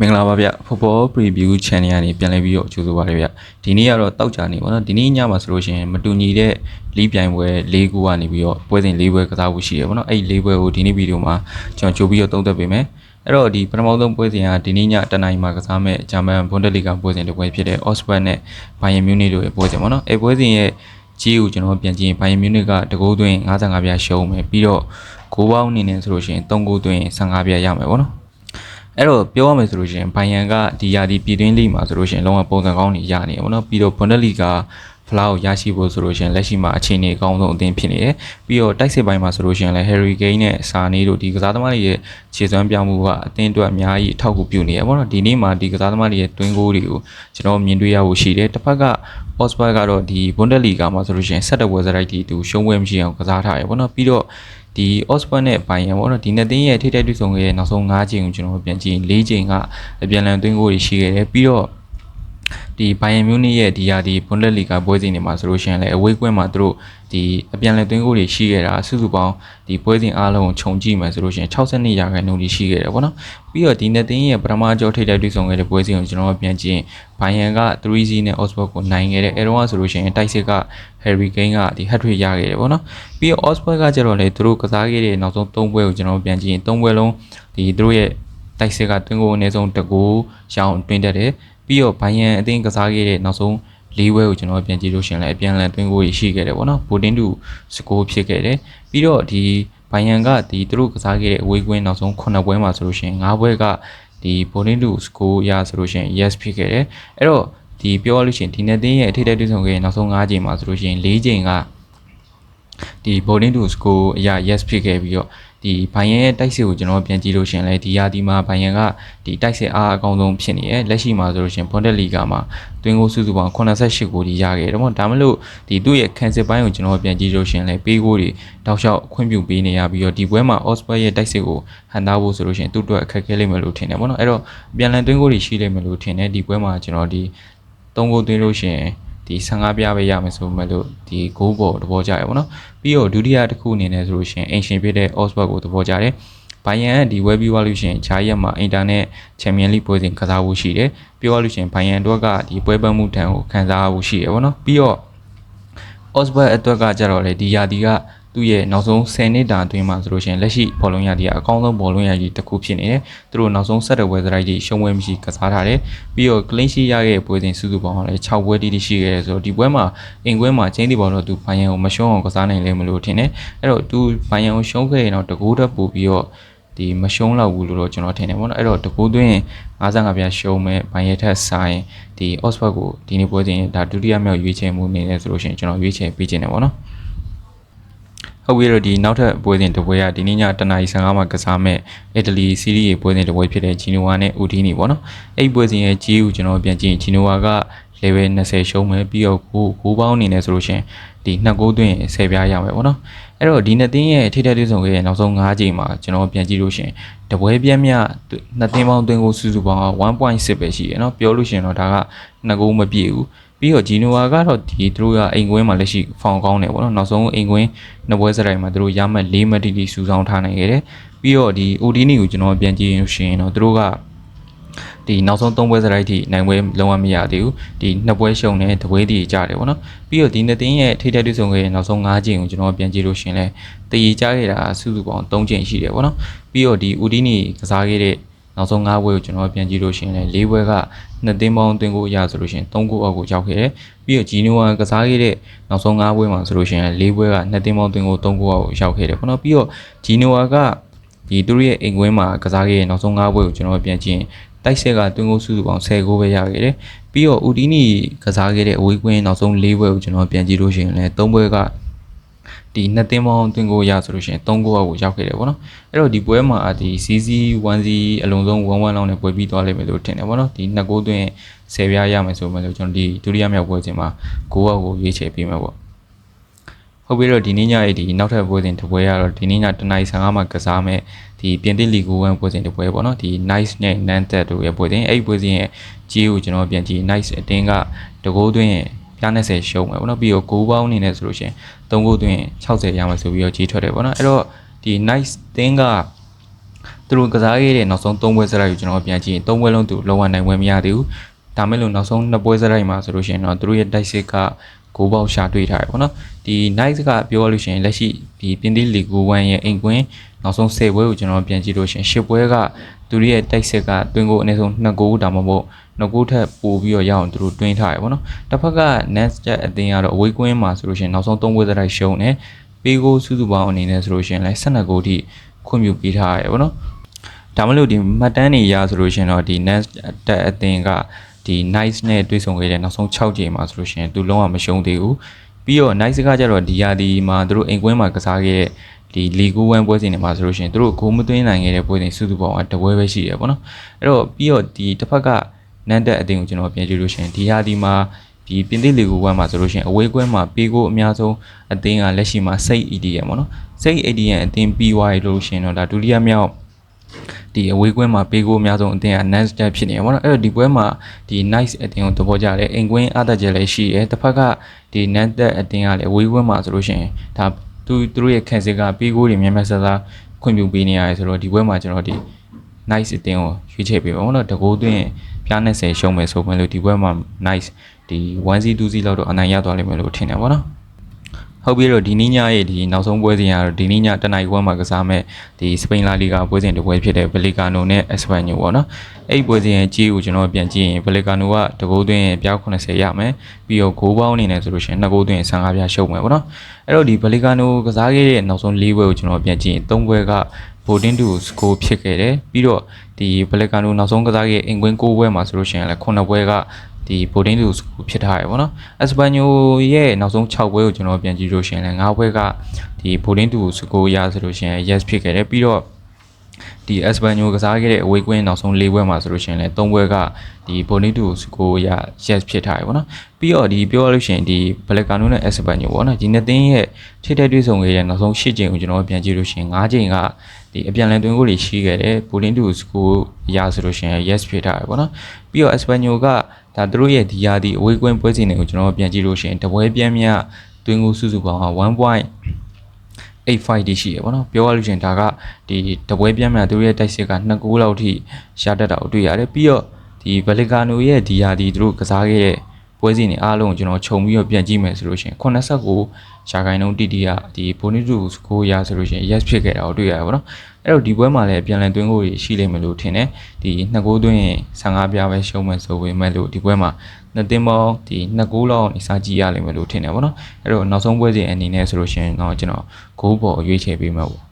မင်္ဂလာပါဗျ Football Preview Channel ကနေပြန်လည်ပြီးတော့ကြိုဆိုပါရဗျဒီနေ့ကတော့တောက်ကြနေပါတော့ဒီနေ့ညမှာဆိုလို့ရှိရင်မတူညီတဲ့လီးပြိုင်ပွဲ၄ခုကနေပြီးတော့ပွဲစဉ်၄ပွဲကစားဖို့ရှိရပါတော့အဲ့၄ပွဲကိုဒီနေ့ဗီဒီယိုမှာကျွန်တော်ကြိုပြီးတော့သုံးသပ်ပေးမယ်အဲ့တော့ဒီပထမဆုံးပွဲစဉ်ကဒီနေ့ညတနင်္လာနေ့မှာကစားမဲ့ဂျာမန်ဘွန်ဒက်လီဂါပွဲစဉ်တစ်ပွဲဖြစ်တဲ့ Augsburg နဲ့ Bayern Munich တို့ရဲ့ပွဲစဉ်ပေါ့နော်အဲ့ပွဲစဉ်ရဲ့ကြီးကိုကျွန်တော်ပြန်ကြည့်ရင် Bayern Munich ကတကိုးသွင်း55ပြရှုံးမယ်ပြီးတော့ဂိုးပေါင်းအနေနဲ့ဆိုလို့ရှိရင်3ဂိုးသွင်း15ပြရမယ်ပေါ့နော် အဲ့တော့ပြောရမယ်ဆိုလို့ရှိရင်ဘိုင်ယန်ကဒီယာဒီပြည်တွင်းလိမှာဆိုလို့ရှိရင်လုံးဝပုံစံကောင်းနေရနေတယ်ပေါ့နော်ပြီးတော့ဘွန်ဒက်လီကဖလားကိုရရှိဖို့ဆိုလို့ရှိရင်လက်ရှိမှာအခြေအနေအကောင်းဆုံးအသင်းဖြစ်နေတယ်ပြီးတော့တိုက်စစ်ပိုင်းမှာဆိုလို့ရှိရင်လည်း Harry Kane နဲ့စာနေတို့ဒီကစားသမားတွေရဲ့ခြေစွမ်းပြောင်းမှုကအသင်းအတွက်အများကြီးအထောက်အကူပြုနေရပေါ့နော်ဒီနေ့မှာဒီကစားသမားတွေရဲ့တွင်းဂိုးတွေကိုကျွန်တော်မြင်တွေ့ရဖို့ရှိတယ်တစ်ဖက်က Osberg ကတော့ဒီ Bundesliga မှာဆိုလို့ရှိရင်ဆက်တဲ့ဝယ်စရိုက်တီသူရှုံးပွဲမရှိအောင်ကစားထားရပေါ့နော်ပြီးတော့ ဒီ Osberg နဲ့ Bayern ပေါ့နော်ဒီနှစ်သင်းရဲ့ထိတိုက်တွေ့ဆုံခဲ့တဲ့နောက်ဆုံး၅ချိန်ကိုကျွန်တော်ပြန်ကြည့်ရင်၄ချိန်ကအပြန်လန်သွင်းဂိုးတွေရှိခဲ့တယ်ပြီးတော့ဒီ Bayern Munich ရဲ့ဒီဟာဒီ Bundesliga ပွဲစဉ်တွေမှာဆိုလို့ရှိရင်လည်းအဝေးကွင်းမှာသူတို့ ဒီအပြန်လန်သွင်းဂိုးတွေရှိခဲ့တာစုစုပေါင်းဒီပွဲစဉ်အားလုံးကိုခြုံကြည့်မယ်ဆိုလို့ရှိရင်62ရာခိုင်နှုန်းကြီးရှိခဲ့တယ်ပေါ့နော်ပြီးတော့ဒီနှစ်သင်းရဲ့ပထမကြောထိတိုက်တွေ့ဆုံခဲ့တဲ့ပွဲစဉ်ကိုကျွန်တော်ပြန်ကြည့်ရင် Bayern က3-0နဲ့ Augsburg ကိုနိုင်ခဲ့တယ်အဲတော့ဆိုလို့ရှိရင်တိုက်စစ်က Harry Kane ကဒီ hat-trick ရခဲ့တယ်ပေါ့နော်ပြီးတော့ Augsburg ကကျတော့လေသူတို့ကစားခဲ့တဲ့နောက်ဆုံး3ပွဲကိုကျွန်တော်ပြန်ကြည့်ရင်3ပွဲလုံးဒီသူတို့ရဲ့တိုက်စစ်ကတွင်းကိုအနည်းဆုံးတကူရှောင်းတွင်းတက်တယ်ပြီးတော့ဘိုင်ယန်အသင်းကစားခဲ့တဲ့နောက်ဆုံး လေးဝဲကိုကျွန်တော်ပြန်ကြည့်လို့ရှင်လည်းအပြန်အလှန်တွင်းကိုရှိခဲ့တယ်ပေါ့နော်ဘိုတင်တူစကိုဖြစ်ခဲ့တယ်ပြီးတော့ဒီဘိုင်ယန်ကဒီသူတို့ကစားခဲ့တဲ့အဝေးကွင်းနောက်ဆုံး9ပွဲမှာဆိုလို့ရှင်9ပွဲကဒီဘိုတင်တူစကိုရဆိုလို့ရှင် yes ဖြစ်ခဲ့တယ်အဲ့တော့ဒီပြောရလို့ရှင်ဒီနေ့တင်းရဲ့အထိတ်တက်တွေ့ဆုံခဲ့တဲ့နောက်ဆုံး9ချိန်မှာဆိုလို့ရှင်4ချိန်ကဒီ bowling to score အရာ yes ဖြစ်ခဲ့ပြီးတော့ ဒီဘိုင်ယန်ရဲ့တိုက်စစ်ကိုကျွန်တော်ပြန်ကြည့်လို့ရှင်လဲဒီယာဒီမှာဘိုင်ယန်ကဒီတိုက်စစ်အားအကောင်းဆုံးဖြစ်နေရဲ့လက်ရှိမှာဆိုလို့ရှင်ဘွန်ဒက်လီဂါမှာတွင်းကိုစုစုပေါင်း88ဂိုးဒီရခဲ့တယ်ပေါ့ဒါမှမဟုတ်ဒီသူ့ရဲ့ခံစစ်ပိုင်းကိုကျွန်တော်ပြန်ကြည့်လို့ရှင်လဲပေးဂိုးတွေတောက်လျှောက်ခွင့်ပြုပေးနေရပြီးတော့ဒီပွဲမှာ Osprey ရဲ့တိုက်စစ်ကိုဟန်သားဖို့ဆိုလို့ရှင်သူ့အတွက်အခက်ခဲလိမ့်မယ်လို့ထင်တယ်ပေါ့နော်အဲ့တော့ပြန်လည်တွင်းဂိုးတွေရှိလိမ့်မယ်လို့ထင်တယ်ဒီပွဲမှာကျွန်တော်ဒီ3ဂိုးသွင်းလို့ရှင် ဒီ15ပြားပဲရမယ်ဆိုမှလို့ဒီဂိုးပေါ်သဘောကျရပါတော့ပြီးတော့ဒုတိယတစ်ခုအနေနဲ့ဆိုလို့ရှိရင်အင်ရှင်ဖြစ်တဲ့ Osberg ကိုသဘောကျတယ်ဘိုင်ယန်ဒီ web view လို့ရှိရင်ဂျာရက်မှာ internet champion league ပွဲစဉ်ကစားဖို့ရှိတယ်ပြောရလို့ရှိရင်ဘိုင်ယန်တို့ကဒီပွဲပတ်မှုတန်ကိုခံစားဖို့ရှိရပါတော့ပြီးတော့ Osberg အတွက်ကကြတော့လေဒီယာဒီက သူ့ရဲ့နောက်ဆုံး10နှစ်တာအတွင်းမှာဆိုလို့ရှိရင်လက်ရှိဘောလုံးရည်ကအကောင်းဆုံးဘောလုံးရည်တစ်ခုဖြစ်နေတယ်။သူတို့နောက်ဆုံးဆက်တဲ့ဝယ်စရိုက်ကြီးရှုံးဝဲမရှိကစားထားတယ်။ပြီးတော့ clean sheet ရခဲ့ပွဲစဉ်စုစုပေါင်းလည်း6ပွဲတိတိရှိခဲ့တယ်ဆိုတော့ဒီပွဲမှာအင်ကွဲမှာချင်းတီဘောတော့သူဘိုင်ယန်ကိုမရှုံးအောင်ကစားနိုင်လိမ့်မလို့ထင်တယ်။အဲ့တော့သူဘိုင်ယန်ကိုရှုံးခဲ့ရင်တော့တကူတက်ပို့ပြီးတော့ဒီမရှုံးလောက်ဘူးလို့တော့ကျွန်တော်ထင်တယ်ပေါ့နော်အဲ့တော့တကူသွင်း55ပြရှုံးမဲ့ဘိုင်ရဲထက်ဆိုင်ဒီ Oxford ကိုဒီနေ့ပွဲစဉ်ဒါဒုတိယမြောက်ရွေးချယ်မှုအနေနဲ့ဆိုလို့ရှိရင်ကျွန်တော်ရွေးချယ်ပေးခြင်းတယ်ပေါ့နော် ဟုတ်ပြီတော့ဒီနောက်ထပ်ပွဲစဉ်တစ်ပွဲကဒီနေ့ညတနာရီ15မှာကစားမဲ့အီတလီစီးရီးရဲ့ပွဲစဉ်တစ်ပွဲဖြစ်တဲ့ဂျီနိုဝါနဲ့အူဒီနီပေါ့နော်အဲ့ပွဲစဉ်ရဲ့ဂျီကိုကျွန်တော်ပြန်ကြည့်ရင်ဂျီနိုဝါက level 20ရှုံးမယ်ပြီးတော့ကို9ပေါင်းအနေနဲ့ဆိုလို့ရှင်ဒီ2ကိုသွင်း10ပြားရမယ်ပေါ့နော်အဲ့တော့ဒီနှစ်သင်းရဲ့ထိတဲ့တွေ့ဆုံခဲ့တဲ့နောက်ဆုံး5ချိန်မှာကျွန်တော်ပြန်ကြည့်လို့ရှင်တပွဲပြက်မြနှစ်သင်းပေါင်းသွင်းကိုစုစုပေါင်း1.6ပဲရှိရယ်နော်ပြောလို့ရှင်တော့ဒါက2ကိုမပြည့်ဘူး ပြီးတော့ဂျီနိုဝါကတော့ဒီသူတို့ကအိမ်ကွင်းမှာလက်ရှိဖောင်ကောင်းတယ်ပေါ့နော်နောက်ဆုံးအိမ်ကွင်းနှစ်ပွဲစရိုက်မှာသူတို့ရမှတ်၄မှတ်တိတိစူဆောင်းထားနိုင်ခဲ့တယ်ပြီးတော့ဒီ ODN ကိုကျွန်တော်ပြန်ကြည့်ရင်ရှင်တော့သူတို့ကဒီနောက်ဆုံး၃ပွဲစရိုက်ထိနိုင်ပွဲလုံးဝမရသေးဘူးဒီနှစ်ပွဲရှုံနေတပွဲတည်ကြတယ်ပေါ့နော်ပြီးတော့ဒီနှစ်သင်းရဲ့ထိတဲ့တွေ့ဆုံခဲ့တဲ့နောက်ဆုံး၅ချိန်ကိုကျွန်တော်ပြန်ကြည့်လို့ရှင်လဲတည်ကြခဲ့တာစုစုပေါင်း၃ချိန်ရှိတယ်ပေါ့နော်ပြီးတော့ဒီ ODN ကစားခဲ့တဲ့ နောက်ဆုံး၅ပွဲကိုကျွန်တော်ပြန်ကြည့်လို့ရှိရင်လည်း၄ပွဲကနှစ်သင်းပေါင်းသွင်းကိုရဆိုလို့ရှိရင်၃ခုအောက်ကိုရောက်ခဲ့တယ်ပြီးတော့ဂျီနိုဝါကစားခဲ့တဲ့နောက်ဆုံး၅ပွဲမှာဆိုလို့ရှိရင်၄ပွဲကနှစ်သင်းပေါင်းသွင်းကို၃ခုအောက်ကိုရောက်ခဲ့တယ်ပေါ့နော်ပြီးတော့ဂျီနိုဝါကဒီသူတို့ရဲ့အိမ်ကွင်းမှာကစားခဲ့တဲ့နောက်ဆုံး၅ပွဲကိုကျွန်တော်ပြန်ကြည့်ရင်တိုက်ဆက်ကတွင်းကိုစုစုပေါင်း10ကိုပဲရခဲ့တယ်ပြီးတော့ဦးတီနီကစားခဲ့တဲ့အဝေးကွင်းနောက်ဆုံး၄ပွဲကိုကျွန်တော်ပြန်ကြည့်လို့ရှိရင်လည်း၃ပွဲက ဒီနှစ်သင်းပေါင်းတွင်းကိုရဆိုလို့ရှိရင်၃ကိုကိုရောက်ခဲ့တယ်ပေါ့နော်အဲ့တော့ဒီပွဲမှာဒီ CC 1C အလုံးစုံ1-1လောက်နဲ့ပွဲပြီးသွားလိမ့်မယ်လို့ထင်တယ်ပေါ့နော်ဒီနှစ်ကိုတွင်း10ပြားရမယ်ဆိုမှလို့ကျွန်တော်ဒီဒုတိယမြောက်ပွဲချိန်မှာ9ကိုကိုရွေးချယ်ပေးမယ်ပေါ့ဟုတ်ပြီတော့ဒီနေ့ညရဲ့ဒီနောက်ထပ်ပွဲစဉ်တစ်ပွဲကတော့ဒီနေ့ညတနင်္လာ15မှာကစားမဲ့ဒီပြင်သစ်လီဂို1ပွဲစဉ်တစ်ပွဲပေါ့နော်ဒီ Nice နဲ့ Nantes တို့ရဲ့ပွဲစဉ်အဲ့ဒီပွဲစဉ်ရဲ့ကြီးကိုကျွန်တော်ပြန်ကြည့် Nice အတင်းကတကိုးသွင်း ပြား90ရှုံးမယ်ပေါ့နော်ပြီးတော့9ပေါင်းအနေနဲ့ဆိုလို့ရှိရင်3ကိုသွင်း60ရမှာဆိုပြီးတော့ကြီးထွက်တယ်ပေါ့နော်အဲ့တော့ဒီ Nice တင်းကသူတို့ကစားခဲ့တဲ့နောက်ဆုံး၃ပွဲစရိုက်ကိုကျွန်တော်ပြန်ကြည့်ရင်၃ပွဲလုံးသူလုံးဝနိုင်ပွဲမရသေးဘူးဒါမဲ့လို့နောက်ဆုံး၂ပွဲစရိုက်မှာဆိုလို့ရှိရင်တော့သူတို့ရဲ့တိုက်စစ်ကဂိုးပေါက်ရှာတွေ့ထားတယ်ပေါ့နော်ဒီ nice ကပြောလို့ရှိရင်လက်ရှိဒီပြင်သစ်လီဂူ1ရဲ့အိမ်ကွင်းနောက်ဆုံး10ပွဲကိုကျွန်တော်ပြန်ကြည့်လို့ရှိရင်10ပွဲကသူတို့ရဲ့တိုက်စစ်ကတွင်းကိုအနည်းဆုံး2ဂိုးဒါမှမဟုတ် 2ဂိုးထက်ပိုပြီးတော့ရအောင်သူတို့တွင်းထားတယ်ပေါ့နော်တစ်ဖက်က next အသင်းကတော့အဝေးကွင်းမှာဆိုလို့ရှိရင်နောက်ဆုံး3ပွဲစရိုက်ရှုံးတယ်ပေးကိုစုစုပေါင်းအနေနဲ့ဆိုလို့ရှိရင်လည်း12ဂိုးထိခွင့်ပြုပေးထားရတယ်ပေါ့နော်ဒါမှမဟုတ်ဒီမှတ်တမ်းတွေရဆိုလို့ရှိရင်တော့ဒီ next တက်အသင်းကဒီ nice နဲ့တွေ့ဆုံခဲ့တဲ့နောက်ဆုံး6ချိန်မှာဆိုလို့ရှိရင်သူလုံးဝမရှုံးသေးဘူးပြီးတော့ nice ကကြတော့ဒီရာဒီမှာသူတို့အိမ်ကွင်းမှာကစားခဲ့တဲ့ဒီလီဂူဝမ်ပွဲစဉ်တွေမှာဆိုလို့ရှိရင်သူတို့ဂိုးမသွင်းနိုင်ခဲ့တဲ့ပွဲစဉ်စုစုပေါင်းကတပွဲပဲရှိတယ်ပေါ့နော်အဲ့တော့ပြီးတော့ဒီတစ်ဖက်က နန်တက်အတင်းကိုကျွန်တော်ပြန်ကြည့်လို့ရှိရင်ဒီရာဒီမှာဒီပြင်သစ်လီဂူဝမ်မှာဆိုလို့ရှိရင်အဝေးကွင်းမှာပေးကိုအများဆုံးအသင်းကလက်ရှိမှာစိတ် EDM ပေါ့နော်စိတ် EDM အသင်းပြီးသွားပြီလို့ရှိရင်တော့ဒါဒုတိယမြောက်ဒီအဝေးကွင်းမှာပေးကိုအများဆုံးအသင်းက Nance တက်ဖြစ်နေရပါတော့အဲ့တော့ဒီပွဲမှာဒီ Nice အသင်းကိုသဘောကျတယ်အိမ်ကွင်းအသက်ကျလည်းရှိတယ်တစ်ဖက်ကဒီ Nance တက်အသင်းကလည်းအဝေးကွင်းမှာဆိုလို့ရှိရင်ဒါသူသူတို့ရဲ့ခံစစ်ကပေးကိုတွေများများဆဆခွင့်ပြုပေးနေရတယ်ဆိုတော့ဒီပွဲမှာကျွန်တော်ဒီ nice အတင်းကိုရွေးချယ်ပေးပါဘောနော်တကူသွင်းပြား20ရှုံးမယ်ဆိုမှလို့ဒီဘက်မှာ nice ဒီ 1C 2C လောက်တော့အနိုင်ရသွားလိမ့်မယ်လို့ထင်တယ်ဘောနော်ဟုတ်ပြီတော့ဒီနေ့ညရဲ့ဒီနောက်ဆုံးပွဲစဉ်ကတော့ဒီနေ့ညတနင်္ဂနွေမှာကစားမဲ့ဒီစပိန်လာလီဂါပွဲစဉ်တစ်ပွဲဖြစ်တဲ့ဘလီကာနိုနဲ့အက်စပန်ညိုပေါ့နော်အဲ့ပွဲစဉ်ရဲ့ကြီးကိုကျွန်တော်ပြန်ကြည့်ရင်ဘလီကာနိုကတကိုးသွင်းပြောင်း80ရမယ်ပြီးတော့ဂိုးပေါင်းအနေနဲ့ဆိုလို့ရှိရင်နှစ်ကိုးသွင်း15ပြားရှုပ်မယ်ပေါ့နော်အဲ့တော့ဒီဘလီကာနိုကစားခဲ့တဲ့နောက်ဆုံး၄ပွဲကိုကျွန်တော်ပြန်ကြည့်ရင်၃ပွဲက ဘိုတင်တူစကိုဖြစ်ခဲ့တယ်ပြီးတော့ဒီဘလက်ကန်တို့နောက်ဆုံးကစားခဲ့အင်ကွင်း၉ပွဲမှာဆိုလို့ရှိရင်လည်း9ပွဲကဒီဘိုတင်တူစကိုဖြစ်ထားရယ်ပေါ့နော်အက်စပန်ညိုရဲ့နောက်ဆုံး6ပွဲကိုကျွန်တော်ပြန်ကြည့်လို့ရှိရင်လည်း9ပွဲကဒီဘိုတင်တူစကိုရဆိုလို့ရှိရင် yes ဖြစ်ခဲ့တယ်ပြီးတော့ဒီ Espanyol ကစားခဲ့တဲ့အဝေးကွင်းနောက်ဆုံး၄ပွဲမှာဆိုလို့ရှိရင်လည်း၃ပွဲကဒီ Bonito စကိုရ yes ဖြစ်ထားရပေါ့နော်ပြီးတော့ဒီပြောရလို့ရှိရင်ဒီ Balcano နဲ့ Espanyol ပေါ့နော်ဒီနှစ်သင်းရဲ့ထိတဲ့တွေ့ဆုံခဲ့တဲ့နောက်ဆုံး၈ချိန်ကိုကျွန်တော်ပြန်ကြည့်လို့ရှိရင်၅ချိန်က ဒီအပြန်လည်တွင်းကိုတွေရှိခဲ့တယ် Bonito စကိုရဆိုလို့ရှိရင် yes ဖြစ်ထားရပေါ့နော်ပြီးတော့ Espanyol ကဒါသူတို့ရဲ့ဒီယာဒီအဝေးကွင်းပွဲစဉ်တွေကိုကျွန်တော်ပြန်ကြည့်လို့ရှိရင်တပွဲပြန်မြတွင်းကိုစုစုပေါင်းက 1. 85တိရှိရပါတော့ပြောရလို့ရှိရင်ဒါကဒီတပွဲပြတ်မှန်သူရဲ့တိုက်စစ်က2ဂိုးလောက်ထိရှာတတ်တာကိုတွေ့ရတယ်ပြီးတော့ဒီဘလီကာနိုရဲ့ဒီယာဒီသူတို့ကစားခဲ့တဲ့ ပွဲစဉ်တွေအားလုံးကိုကျွန်တော်ခြုံပြီးတော့ပြန်ကြည့်မယ်ဆိုလို့ရှိရင်89ရှာကိုင်းလုံးတီတီကဒီဘိုနီတူစကိုရဆိုလို့ရှိရင် yes ဖြစ်ခဲ့တာကိုတွေ့ရပါတော့အဲ့တော့ဒီပွဲမှာလည်းပြန်လည်သွင်းကိုရှိလိမ့်မယ်လို့ထင်တယ်ဒီ2ဂိုးသွင်းရင်15ပြားပဲရှုံးမယ်ဆိုပေမဲ့လို့ဒီပွဲမှာနှစ်သင်းပေါင်းဒီ2ဂိုးလောက်နေစားကြည့်ရလိမ့်မယ်လို့ထင်တယ်ဗောနော်အဲ့တော့နောက်ဆုံးပွဲစဉ်အနေနဲ့ဆိုလို့ရှိရင်တော့ကျွန်တော်ဂိုးပေါ်ရွေးချယ်ပေးမှာပေါ့